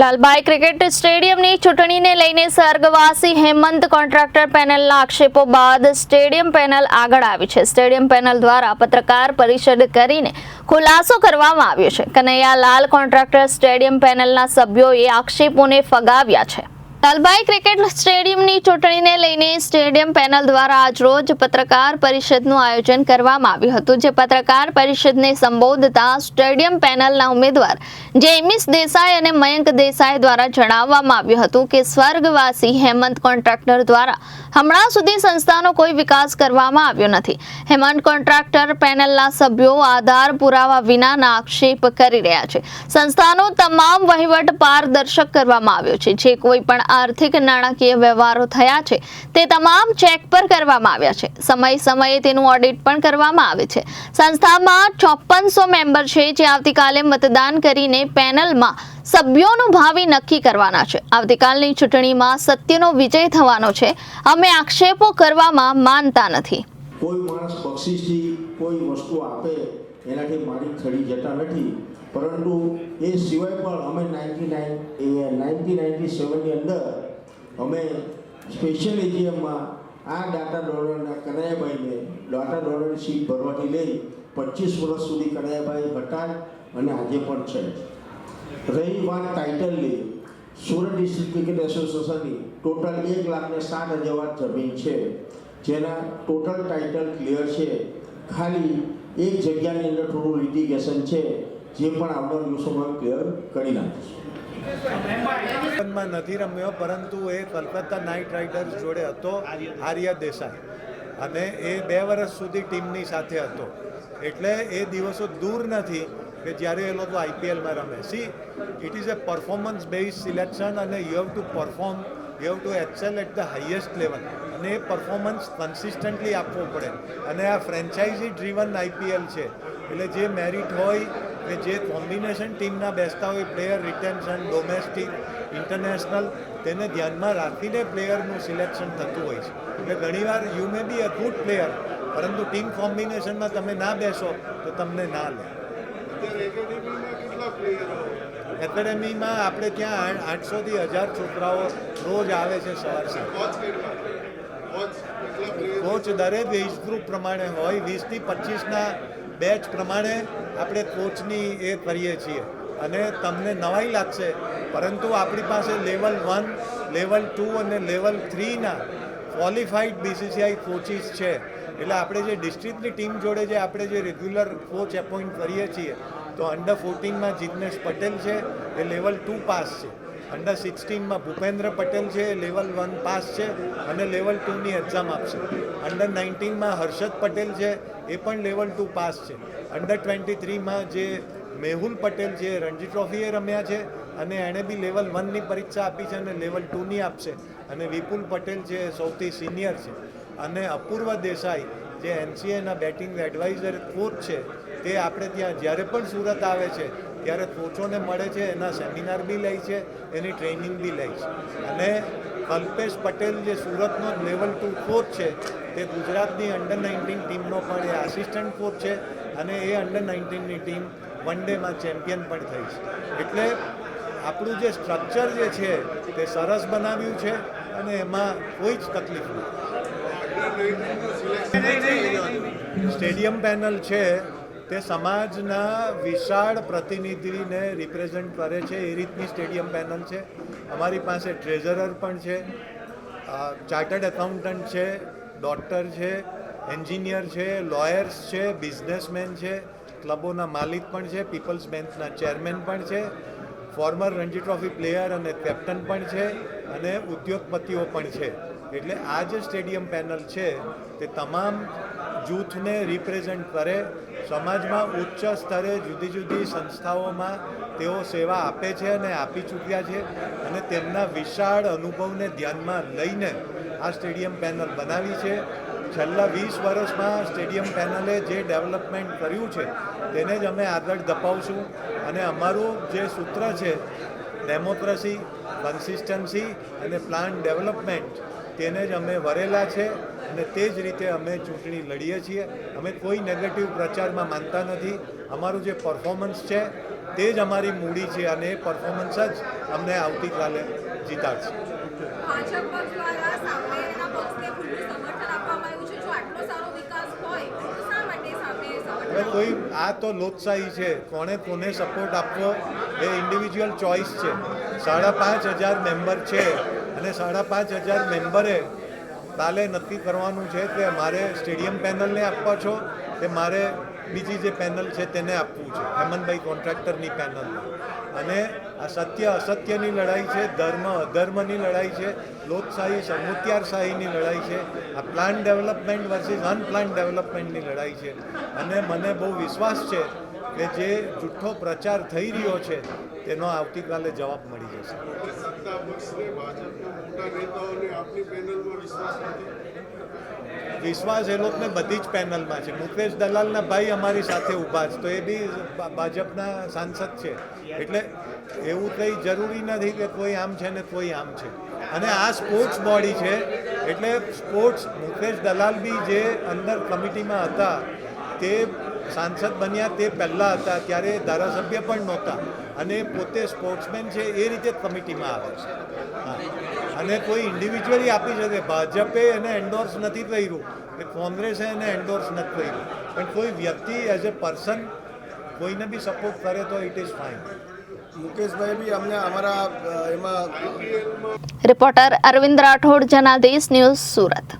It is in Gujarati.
લાલબાઈ ક્રિકેટ સ્ટેડિયમની ચૂંટણીને લઈને સ્વર્ગવાસી હેમંત કોન્ટ્રાક્ટર પેનલના આક્ષેપો બાદ સ્ટેડિયમ પેનલ આગળ આવી છે. સ્ટેડિયમ પેનલ દ્વારા પત્રકાર પરિષદ કરીને ખુલાસો કરવામાં આવ્યો છે. કનૈયા લાલ કોન્ટ્રાક્ટર સ્ટેડિયમ પેનલના સભ્યોએ આક્ષેપોને ફગાવ્યા છે. લાલબાઈ ક્રિકેટ સ્ટેડિયમની ચૂંટણીને લઈને સ્ટેડિયમ પેનલ દ્વારા આજરોજ પત્રકાર પરિષદનું આયોજન કરવામાં આવ્યું હતું, જે પત્રકાર પરિષદને સંબોધતા સ્ટેડિયમ પેનલના ઉમેદવાર જેમિસ દેસાઈ અને મયંક દેસાઈ દ્વારા જણાવવામાં આવ્યું હતું કે સ્વર્ગવાસી હેમંત કોન્ટ્રાક્ટર દ્વારા હમણાં સુધી સંસ્થાનો કોઈ વિકાસ કરવામાં આવ્યો નથી. હેમંત કોન્ટ્રાક્ટર પેનલના સભ્યો આધાર પુરાવા વિનાના આક્ષેપ કરી રહ્યા છે. સંસ્થાનો તમામ વહીવટ પારદર્શક કરવામાં આવ્યો છે. જે કોઈ પણ આર્થિક નાણાકીય વ્યવહારો થયા છે, તે તમામ ચેક પર કરવામાં આવ્યા છે. સમય સમયે તેનું ઓડિટ પણ કરવામાં આવે છે. સંસ્થામાં ચોપનસો મેમ્બર છે જે આવતીકાલે મતદાન કરીને પેનલમાં સભ્યોનું ભાવિ નક્કી કરવાના છે. આવતીકાલની ચૂંટણીમાં સત્યનો વિજય થવાનો છે. અમે આક્ષેપો કરવામાં માનતા નથી. કોઈ માણસ બક્ષિસથી કોઈ વસ્તુ આપે, એનાથી મારી ખડી જતા નથી. પરંતુ એ સિવાય પણ અમે નાઇન્ટી નાઇન એ નાઇન્ટી નાઇન્ટી સેવનની અંદર અમે સ્પેશિયલ એજીએમમાં આ ડાટા ડોલરના કનૈયાભાઈને ડાટા ડોલર સીટ ભરવાથી લઈ પચીસ વર્ષ સુધી કનૈયાભાઈ હતા અને આજે પણ છે. રહી વાત ટાઇટલની સુરત ડિસ્ટ્રિક્ટ ક્રિકેટ એસોસિએશનની ટોટલ એક લાખને સાત હજાર જમીન છે. જેના ટોટલ ટાઇટલ ક્લિયર છે. ખાલી એક જગ્યાની અંદર થોડું લિટિગેશન છે. જે પણ આવનાર દિવસોમાં ક્લિયર કરી નાખીશું. નથી રમ્યો, પરંતુ એ કલકત્તા નાઇટ રાઇડર્સ જોડે હતો આર્ય દેસાઈ. અને એ બે વર્ષ સુધી ટીમની સાથે હતો. એટલે એ દિવસો દૂર નથી કે જ્યારે એ લોકો આઈપીએલમાં રમે. See it is a performance base selection અને you have to perform you have to excel at the highest level અને એ પરફોર્મન્સ કન્સિસ્ટન્ટલી આપવો પડે. અને આ ફ્રેન્ચાઇઝી ડ્રીવન આઈપીએલ છે. એટલે જે મેરિટ હોય કે જે કોમ્બિનેશન ટીમના બેસતા હોય પ્લેયર રિટેન્શન ડોમેસ્ટિક ઇન્ટરનેશનલ તેને ધ્યાનમાં રાખીને પ્લેયરનું સિલેક્શન થતું હોય છે એટલે ઘણીવાર you may be a good player પરંતુ ટીમ કોમ્બિનેશનમાં તમે ના બેસો તો તમને ના લે એકેડેમીમાં આપણે ત્યાં આઠસોથી હજાર છોકરાઓ રોજ આવે છે સવાર કોચ દરેક એજ ગ્રુપ પ્રમાણે હોય વીસથી પચીસના બેચ પ્રમાણે આપણે કોચની એ કરીએ છીએ. અને તમને નવાઈ લાગશે, પરંતુ આપણી પાસે લેવલ વન, લેવલ ટુ અને લેવલ થ્રીના ક્વોલિફાઈડ બીસીસીઆઈ કોચિસ છે. એટલે આપણે જે ડિસ્ટ્રિક્ટની ટીમ જોડે જે આપણે જે રેગ્યુલર કોચ એપોઇન્ટ કરીએ છીએ, તો અંડર ફોર્ટીનમાં જિગ્નેશ પટેલ છે, એ લેવલ ટુ પાસ છે. અંડર સિક્સટીનમાં ભૂપેન્દ્ર પટેલ છે લેવલ વન પાસ છે અને લેવલ ટુની એક્ઝામ આપશે. અંડર નાઇન્ટીનમાં હર્ષદ પટેલ છે, એ પણ લેવલ ટુ પાસ છે. અંડર ટ્વેન્ટી થ્રીમાં જે મેહુલ પટેલ છે, રણજી ટ્રોફીએ રમ્યા છે અને એણે બી લેવલ વનની પરીક્ષા આપી છે અને લેવલ ટુની આપશે. અને વિપુલ પટેલ એ સૌથી સિનિયર છે. અને અપૂર્વ દેસાઈ જે એનસીએના બેટિંગ એડવાઇઝર કોચ છે, તે આપણે ત્યાં જ્યારે પણ સુરત આવે છે ત્યારે કોચોને મળે છે એના સેમિનાર બી લે છે એની ટ્રેનિંગ બી લે છે. અને કલ્પેશ પટેલ જે સુરતનો લેવલ ટુ કોચ છે તે ગુજરાતની અંડર નાઇન્ટીન ટીમનો પણ એ આસિસ્ટન્ટ કોચ છે અને એ અંડર નાઇન્ટીનની ટીમ વન ડેમાં ચેમ્પિયન પણ થઈ છે. એટલે આપણું જે સ્ટ્રક્ચર જે છે તે સરસ બનાવ્યું છે અને એમાં કોઈ જ તકલીફ નથી. સ્ટેડિયમ પેનલ છે તે સમાજના વિશાળ પ્રતિનિધિને રિપ્રેઝેન્ટ કરે છે, એ રીતની સ્ટેડિયમ પેનલ છે. અમારી પાસે ટ્રેઝરર પણ છે ચાર્ટર્ડ એકાઉન્ટન્ટ છે ડોક્ટર છે એન્જિનિયર છે લોયર્સ છે બિઝનેસમેન છે ક્લબોના માલિક પણ છે પીપલ્સ બેન્કના ચેરમેન પણ છે ફોર્મર રણજી ટ્રોફી પ્લેયર અને કેપ્ટન પણ છે અને ઉદ્યોગપતિઓ પણ છે. એટલે આ જે સ્ટેડિયમ પેનલ છે, તે તમામ જૂથને રિપ્રેઝેન્ટ કરે. સમાજમાં ઉચ્ચ સ્તરે જુદી જુદી સંસ્થાઓમાં તેઓ સેવા આપે છે અને આપી ચૂક્યા છે અને તેમના વિશાળ અનુભવને ધ્યાનમાં લઈને આ સ્ટેડિયમ પેનલ બનાવી છે. છેલ્લા વીસ વર્ષમાં સ્ટેડિયમ પેનલે જે ડેવલપમેન્ટ કર્યું છે તેને જ અમે આગળ ધપાવશું અને અમારું જે સૂત્ર છે ડેમોક્રેસી, કન્સિસ્ટન્સી અને પ્લાન ડેવલપમેન્ટ તેને જ અમે વરેલા છે અને તે જ રીતે અમે ચૂંટણી લડીએ છીએ. અમે કોઈ નેગેટિવ પ્રચારમાં માનતા નથી. અમારું જે પરફોર્મન્સ છે તે જ અમારી મૂડી છે અને એ પરફોર્મન્સ જ અમને આવતીકાલે જીતાડશે. હવે કોઈ આ તો લોકશાહી છે. કોણે કોને સપોર્ટ આપવો એ ઇન્ડિવિજ્યુઅલ ચોઇસ છે. સાડા પાંચ હજાર મેમ્બર છે. અને સાડા પાંચ હજાર મેમ્બરે કાલે નક્કી કરવાનું છે કે મારે સ્ટેડિયમ પેનલને આપવા છો કે મારે બીજી જે પેનલ છે તેને આપવું છે, હેમંતભાઈ કોન્ટ્રાક્ટરની પેનલ. અને આ સત્ય અસત્યની લડાઈ છે, ધર્મ અધર્મની લડાઈ છે, લોકશાહી સમુત્યારશાહીની લડાઈ છે, આ પ્લાન ડેવલપમેન્ટ વર્સિસ અનપ્લાન ડેવલપમેન્ટની લડાઈ છે. અને મને બહુ વિશ્વાસ છે કે જે જૂઠો પ્રચાર થઈ રહ્યો છે, તેનો આવતીકાલે જવાબ મળી જશે. સત્તા પક્ષને, ભાજપના મોટા નેતાઓને આપની પેનલમાં વિશ્વાસ નથી? વિશ્વાસ એ લોકોને બધી જ પેનલમાં છે. મુકેશ દલાલના ભાઈ અમારી સાથે ઊભા છે, તો એ બી ભાજપના સાંસદ છે. એટલે એવું કંઈ જરૂરી નથી કે કોઈ આમ છે ને કોઈ આમ છે. અને આ સ્પોર્ટ્સ બોડી છે, એટલે સ્પોર્ટ્સ મુકેશ દલાલ બી જે અંદર કમિટીમાં હતા, તે સાંસદ બન્યા તે પહેલાં હતા ત્યારે ધારાસભ્ય પણ નહોતા. અને પોતે સ્પોર્ટ્સમેન છે એ રીતે જ કમિટીમાં આવે છે. હા. અને કોઈ ઇન્ડિવિજ્યુઅલી આપી શકે. ભાજપે એને એન્ડોર્સ નથી કર્યું. કે કોંગ્રેસે એને એન્ડોર્સ નથી કર્યું. પણ કોઈ વ્યક્તિ એઝ એ પર્સન કોઈને બી સપોર્ટ કરે તો ઇટ ઇઝ ફાઇન મુકેશભાઈ બી અમને અમારા એમાં રિપોર્ટર અરવિંદ રાઠોડ જનાદેશ ન્યૂઝ સુરત.